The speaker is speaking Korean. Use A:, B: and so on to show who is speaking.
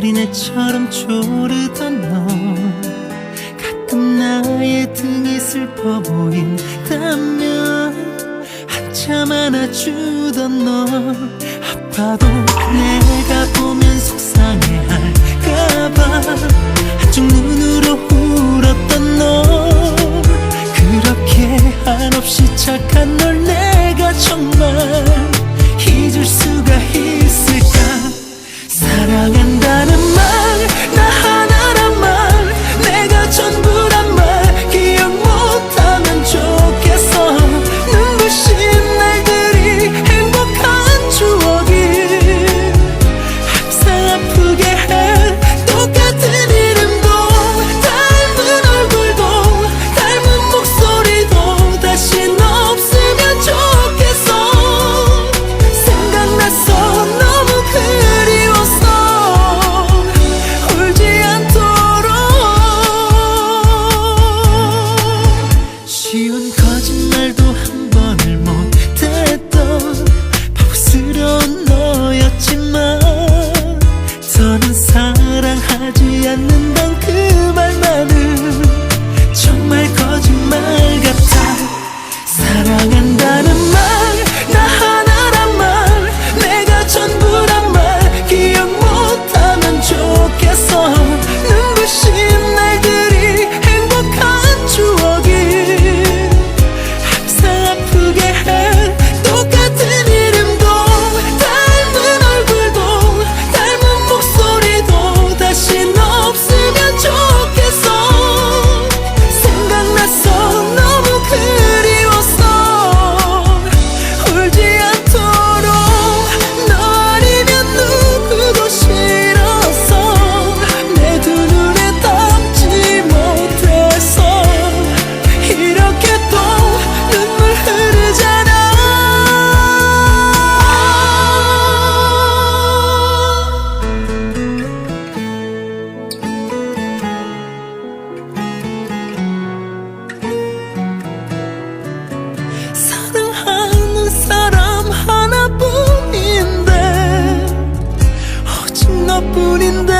A: 어린애처럼 조르던 너. 가끔 나의 등이 슬퍼 보인다면 한참 안아주던 너. 아파도 내가 보면 속상해할까봐. 한쪽 눈으로 울 쉬운 거짓말도 புனிந்த